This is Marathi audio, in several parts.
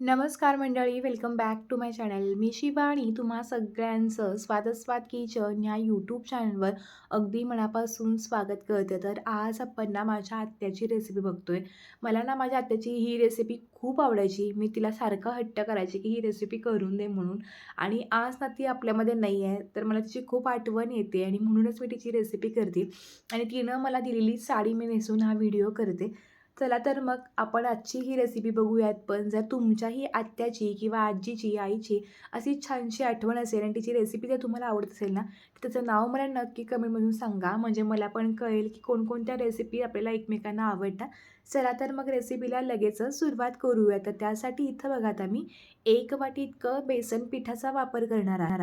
नमस्कार मंडळी welcome back to my channel मी शिवानी तुम्हा सगळ्यांचं स्वादस्वाद किचन या यूट्यूब चॅनलवर अगदी मनापासून स्वागत करते. तर आज आपण ना माझ्या आत्याची रेसिपी बघतोय. मला ना माझ्या आत्याची ही रेसिपी खूप आवडायची. मी तिला सारखं हट्ट करायची की ही रेसिपी करून दे म्हणून. आणि आज ना ती आपल्यामध्ये नाही आहे तर मला तिची खूप आठवण येते आणि म्हणूनच मी तिची रेसिपी करते. आणि तिनं मला दिलेली साडी मी नेसून हा व्हिडिओ करते. चला तर मग आपण आजची ही रेसिपी बघूयात. पण जर तुमच्याही आत्याची किंवा आजीची आईची अशी छानशी आठवण असेल आणि तिची रेसिपी जर तुम्हाला आवडत असेल ना तर त्याचं नाव मला नक्की कमेंटमधून सांगा. म्हणजे मला पण कळेल की कोणकोणत्या रेसिपी आपल्याला एकमेकांना आवडतात. चला तर मग रेसिपीला लगेचच सुरुवात करूया. तर त्यासाठी इथं बघा आता मी एक वाटी इतकं बेसन पिठाचा वापर करणार आहे.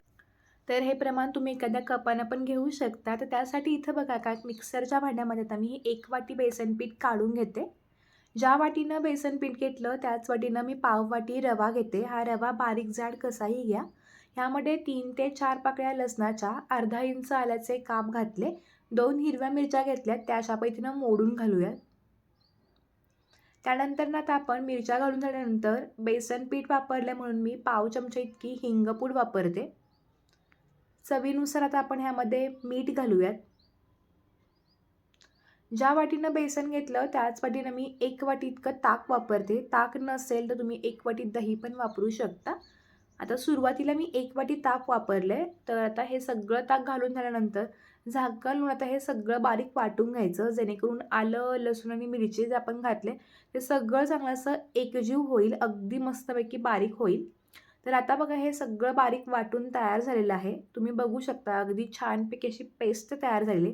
तर हे प्रमाण तुम्ही एखाद्या कपानं पण घेऊ शकता. तर त्यासाठी इथं बघा का मिक्सरच्या भांड्यामध्ये आता मी एक वाटी बेसन पीठ काढून घेते. ज्या वाटीनं बेसन पीठ घेतलं त्याच वाटीनं मी पाव वाटी रवा घेते. हा रवा बारीक जाड कसाही घ्या. ह्यामध्ये तीन ते चार पाकळ्या लसणाच्या अर्धा इंच आल्याचे काप घातले. दोन हिरव्या मिरच्या घेतल्यात त्या अशा पद्धतीनं मोडून घालूयात. त्यानंतर ना आता आपण मिरच्या घालून झाल्यानंतर बेसन पीठ वापरलं म्हणून मी पाव चमचा इतकी हिंगपूड वापरते. चवीनुसार आता आपण ह्यामध्ये मीठ घालूयात. ज्या वाटीनं बेसन घेतलं त्याच वाटीनं मी एक वाटी इतकं ताक वापरते. ताक नसेल तर तुम्ही एक वाटी दही पण वापरू शकता. आता सुरुवातीला मी एक वाटी ताक वापरलं. आहे तर आता हे सगळं ताक घालून झाल्यानंतर झाकण घालून आता हे सगळं बारीक वाटून घ्यायचं. जेणेकरून आलं लसूण आणि मिरची जे आपण घातले ते सगळं चांगलं असं एकजीव होईल. अगदी मस्तपैकी बारीक होईल. तर आता बघा हे सगळं बारीक वाटून तयार झालेलं आहे. तुम्ही बघू शकता अगदी छानपैकी अशी पेस्ट तयार झालेली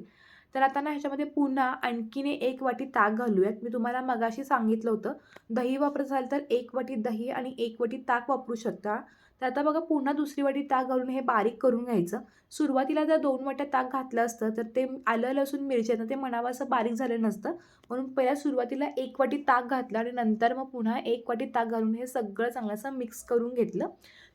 तर आता ना ह्याच्यामध्ये पुन्हा आणखीने एक वाटी ताक घालूयात. मी तुम्हाला मगाशी सांगितलं होतं दही वापरत असाल तर एक वाटी दही आणि एक वाटी ताक वापरू शकता. तर आता बघा पुन्हा दुसरी वाटी ताक घालून हे बारीक करून घ्यायचं. सुरुवातीला जर दोन वाट्या ताक घातलं असतं तर ते आलं लसूण मिरची ते म्हणावं असं बारीक झालं नसतं. म्हणून पहिल्या सुरुवातीला एक वाटी ताक घातलं आणि नंतर मग पुन्हा एक वाटी ताक घालून हे सगळं चांगलं असं मिक्स करून घेतलं.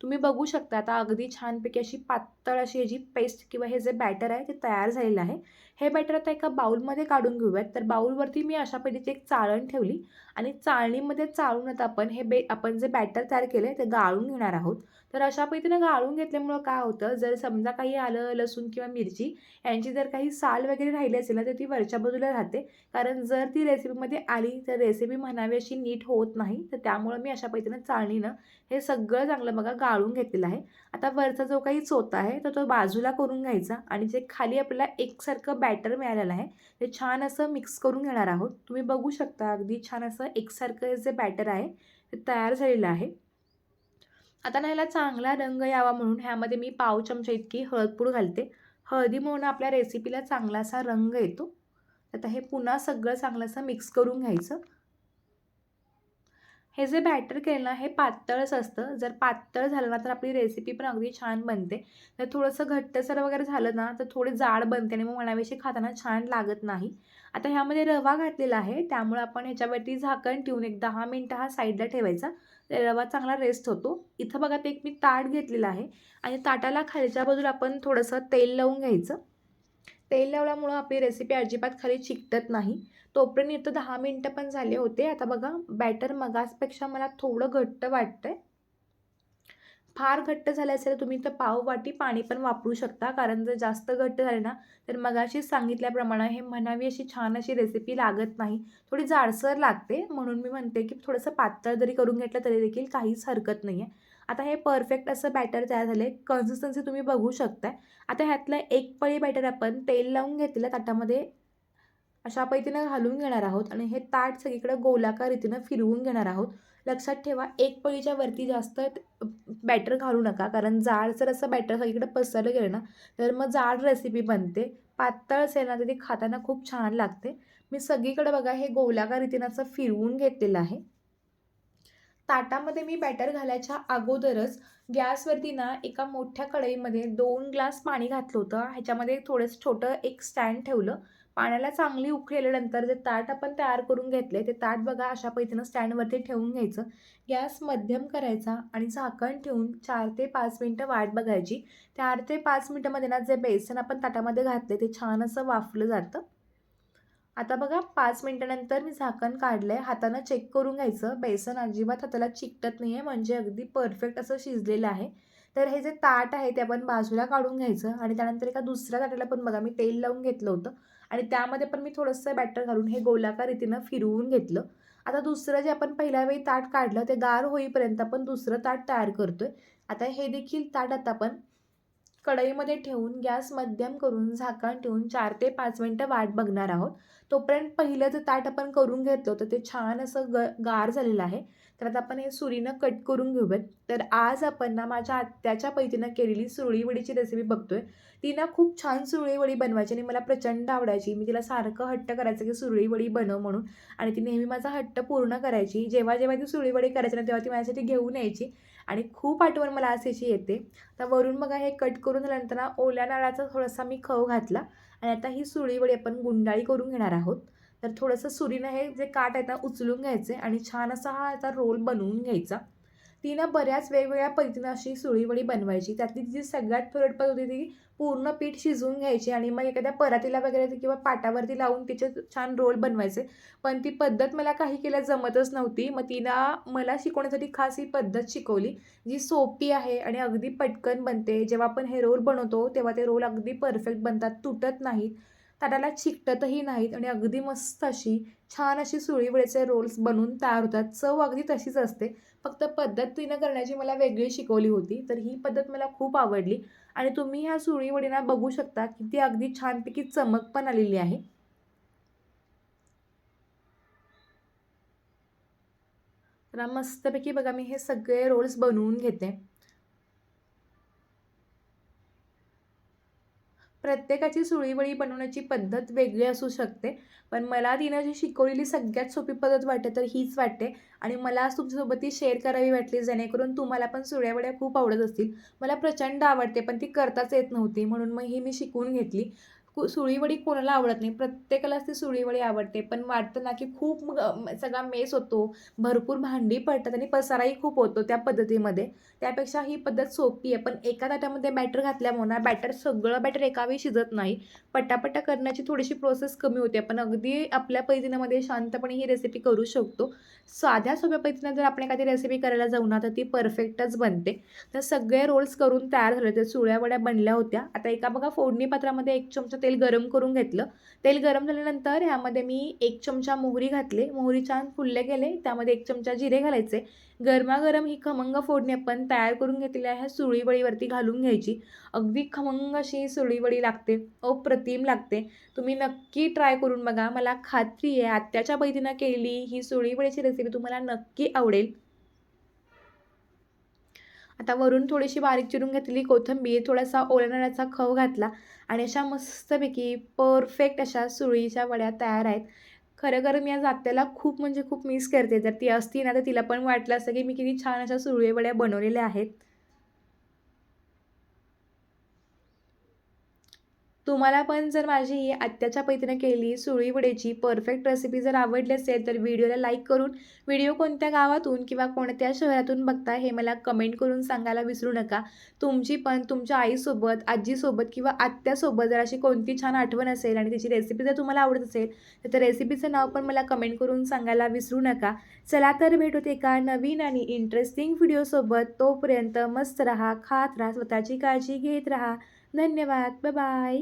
तुम्ही बघू शकता आता अगदी छानपैकी अशी पातळ अशी ह्याची पेस्ट किंवा हे जे बॅटर आहे ते तयार झालेलं आहे. हे बॅटर आता एका बाऊलमध्ये काढून घेऊयात. तर बाऊलवरती मी अशा पद्धतीची एक चाळण ठेवली आणि चाळणीमध्ये चाळून आता आपण हे बे आपण जे बॅटर तयार केलं आहे ते गाळून घेणार आहोत. तर अशा पद्धतीनं गाळून घेतल्यामुळं काय होतं जर समजा काही आलं लसूण किंवा मिरची यांची जर काही साल वगैरे राहिली असेल ना तर ती वरच्या बाजूला राहते. कारण जर ती रेसिपीमध्ये आली तर रेसिपी म्हणावी अशी नीट होत नाही. तर त्यामुळं मी अशा पद्धतीनं चाळणीनं हे सगळं चांगलं बघा गाळून घेतलेलं आहे. आता वरचा जो काही चोता आहे तर तो बाजूला करून घ्यायचा आणि जे खाली आपल्याला एकसारखं बॅटर मिळालेलं आहे. ते छान असं मिक्स करून घेणार आहोत. तुम्ही बघू शकता अगदी छान असं एकसारखं जे बॅटर आहे ते तयार झालेलं आहे. आता ना ह्याला चांगला रंग यावा म्हणून ह्यामध्ये मी पाव चमचा इतकी हळदपूड घालते. हळदीमुळं आपल्या रेसिपीला चांगला असा रंग येतो. आता हे पुन्हा सगळं चांगलं असं मिक्स करून घ्यायचं. हे जे बॅटर केलं ना हे पातळच असतं. जर पातळ झालं ना तर आपली रेसिपी पण अगदी छान बनते. तर थोडंसं घट्टसर वगैरे झालं ना तर थोडी जाड बनते आणि मग मनाविषयी खाताना छान लागत नाही. आता ह्यामध्ये रवा घातलेला आहे. त्यामुळे आपण ह्याच्यावरती झाकण ठेवून एक दहा मिनटं हा साईडला ठेवायचा. रवा चांगला रेस्ट होतो. इथं बघा ते एक मी ताट घेतलेलं आहे. आणि ताटाला खालच्या बाजूला आपण थोडंसं तेल लावून घ्यायचं. तेल लावल्यामुळं आपली रेसिपी अजिबात खाली चिकटत नाही. तोपर्यंत इथं दहा मिनटं पण झाले होते. आता बघा बॅटर मगासपेक्षा मला थोडं घट्ट वाटतं आहे फार घट्ट झालं असेल तुम्ही तर पाव वाटी पाणी पण वापरू शकता. कारण जर जास्त घट्ट झाले ना तर मगाशीच सांगितल्याप्रमाणे हे म्हणावी अशी छान अशी रेसिपी लागत नाही. थोडी जाडसर लागते. म्हणून मी म्हणते की थोडंसं पातळ जरी करून घेतलं तरी देखील काहीच हरकत नाही आहे आता हे परफेक्ट असं बॅटर तयार झालं. आहे कन्सिस्टन्सी तुम्ही बघू शकताय. आता ह्यातलं एक पळी बॅटर आपण तेल लावून घेतलेलं ताटामध्ये अशा पद्धतीनं घालून घेणार आहोत आणि हे ताट सगळीकडं गोलाकार रीतीनं फिरवून घेणार आहोत. लक्षात ठेवा एक पळीच्या वरती जास्त बॅटर घालू नका कारण जाड असं बॅटर सगळीकडे पसरलं गेलं ना तर मग जाड रेसिपी बनते. पातळ असेल ना तर ती खाताना खूप छान लागते. मी सगळीकडे बघा हे गोलाकार रीतीनं असं फिरवून घेतलेलं आहे. ताटामध्ये मी बॅटर घालायच्या अगोदरच गॅसवरती ना एका मोठ्या कढईमध्ये दोन ग्लास पाणी घातलं होतं. ह्याच्यामध्ये थोडंसं छोटं एक स्टँड ठेवलं. पाण्याला चांगली उकळल्यानंतर जे ताट आपण तयार करून घेतले ते ताट बघा अशा पद्धतीनं स्टँडवरती ठेवून घ्यायचं. गॅस मध्यम करायचा आणि झाकण ठेवून चार ते पाच मिनटं वाट बघायची. चार ते पाच मिनटामध्ये ना जे बेसन आपण ताटामध्ये घातले ते छान असं वाफलं जातं. आता बघा पाच मिनटानंतर मी झाकण काढलं आहे हातानं चेक करून घ्यायचं. बेसन अजिबात हाताला चिकटत नाही आहे म्हणजे अगदी परफेक्ट असं शिजलेलं आहे. तर हे जे ताट आहे ते आपण बाजूला काढून घ्यायचं आणि त्यानंतर एका दुसऱ्या ताटाला पण बघा मी तेल लावून घेतलं होतं. आणि त्यामध्ये पण मी थोडंसं बॅटर घालून हे गोलाकार रीतीनं फिरवून घेतलं. आता दुसरं जे आपण पहिल्या वेळी ताट काढलं ते गार होईपर्यंत आपण दुसरं ताट तयार करतोय. आता हे देखील ताट आता आपण कढईमध्ये ठेवून गॅस मध्यम करून झाकण ठेवून चार ते पाच मिनटं वाट बघणार आहोत. तोपर्यंत पहिलं जे ताट आपण करून घेतलं होतं ते छान असं ग गार झालेलं आहे. तर आता आपण हे सुरीनं कट करून घेऊयात. तर आज आपण ना माझ्या आत्याच्या पैतीनं केलेली सुरळीवडीची रेसिपी बघतोय. ती ना खूप छान सुरळीवडी बनवायची आणि मला प्रचंड आवडायची. मी तिला सारखं हट्ट करायचं की सुरळीवडी बनव म्हणून. आणि ती नेहमी माझा हट्ट पूर्ण करायची. जेव्हा जेव्हा ती सुरळीवडी करायची ना तेव्हा ती माझ्यासाठी घेऊन यायची. आणि खूप आठवण मला असायची येते. तर वरून बघा हे कट करून झाल्यानंतर ना ओल्या नाळाचा थोडासा मी खव घातला आणि आता ही सुळीवळी आपण गुंडाळी करून घेणार आहोत. तर थोडंसं सुरीनं हे जे काट आहे ना उचलून घ्यायचे आणि छान असा हा आता रोल बनवून घ्यायचा. तिनं बऱ्याच वेगवेगळ्या पद्धतीनं अशी सुळीवडी बनवायची. त्यातली जी सगळ्यात फेवरेट पद्धत होती ती पूर्ण पीठ शिजवून घ्यायची आणि मग एखाद्या परातीला वगैरे किंवा पाटावरती लावून तिचे छान रोल बनवायचे. पण ती पद्धत मला काही केल्या जमतच नव्हती. मग तिनं मला शिकवण्यासाठी खास ही पद्धत शिकवली जी सोपी आहे आणि अगदी पटकन बनते. जेव्हा आपण हे रोल बनवतो तेव्हा ते रोल अगदी परफेक्ट बनतात तुटत नाहीत. ताटाला चिकटतही नाहीत आणि अगदी मस्त अशी छान अशी सुळीवडीचे रोल्स बनवून तयार होतात. चव अगदी तशीच असते. फक्त पद्धत तिनं करण्याची मला वेगळी शिकवली होती तर ही पद्धत मला खूप आवडली. आणि तुम्ही ह्या सुळीवडीना बघू शकता की ती अगदी छानपैकी चमक पण आलेली आहे. तर मस्तपैकी बघा मी हे सगळे रोल्स बनवून घेते. प्रत्येकाची सुळीवळी बनवण्याची पद्धत वेगळी असू शकते. पण मला तिनं जी शिकवलेली सगळ्यात सोपी पद्धत वाटते तर हीच वाटते. आणि मला आज तुमच्यासोबत ती शेअर करावी वाटली जेणेकरून तुम्हाला पण सुळ्यावड्या खूप आवडत असतील. मला प्रचंड आवडते पण ती करताच येत नव्हती म्हणून मग ही मी शिकवून घेतली. कु सुळीवडी कोणाला आवडत नाही. प्रत्येकालाच ती सुळीवडी आवडते. पण वाटतं ना की खूप मग सगळा मेस होतो. भरपूर भांडी पडतात आणि पसाराही खूप होतो त्या पद्धतीमध्ये. त्यापेक्षा ही पद्धत सोपी आहे. पण एका ताटामध्ये बॅटर घातल्यामुळे ना बॅटर सगळं बॅटर एकावेळी शिजत नाही. पटापटा करण्याची थोडीशी प्रोसेस कमी होते. पण अगदी आपल्या पद्धतीमध्ये शांतपणे ही रेसिपी करू शकतो. साध्या सोप्या पद्धतीनं जर आपण एखादी रेसिपी करायला जाऊ ना तर ती परफेक्टच बनते. तर सगळे रोल्स करून तयार झाले ते सुळ्या वड्या बनल्या होत्या. आता एका बघा फोडणी पात्रामध्ये एक चमचा तेल गरम करून घेतलं. तेल गरम झाल्यानंतर ह्यामध्ये मी एक चमचा मोहरी घातले. मोहरी छान फुलले गेले. त्यामध्ये एक चमचा जिरे घालायचे. गरमागरम ही खमंग फोडणी आपण तयार करून घेतलेल्या ह्या सुळीवळीवरती घालून घ्यायची. अगदी खमंग अशी सुळीवळी लागते. अप्रतिम लागते. तुम्ही नक्की ट्राय करून बघा. मला खात्री आहे. आत्याच्या बैदीनं केलेली ही सुळीवळीची रेसिपी तुम्हाला नक्की आवडेल. आता वरून थोडीशी बारीक चिरून घेतलेली कोथिंबीर थोडासा ओल्या खव घातला आणि अशा मस्तपैकी परफेक्ट अशा सुळीच्या वड्या तयार आहेत. खरं खरं मी आज आत्याला खूप म्हणजे खूप मिस करते. जर ती असती ना तर तिला पण वाटलं असतं की मी किती छान अशा सुरळी वड्या बनवलेल्या आहेत. तुम्हाला पण जर माझी ही आत्याच्या पैतीनं केली सुळी परफेक्ट रेसिपी जर आवडली असेल तर व्हिडिओला लाईक करून व्हिडिओ कोणत्या गावातून किंवा कोणत्या शहरातून बघता हे मला कमेंट करून सांगायला विसरू नका. तुमची पण तुमच्या आईसोबत आजीसोबत किंवा आत्यासोबत जर अशी कोणती छान आठवण असेल आणि तिची रेसिपी जर तुम्हाला आवडत असेल तर त्या रेसिपीचं नाव पण मला कमेंट करून सांगायला विसरू नका. चला तर भेट होते एका नवीन आणि इंटरेस्टिंग व्हिडिओसोबत तोपर्यंत मस्त राहा खात राहा स्वतःची काळजी घेत राहा. धन्यवाद. बाय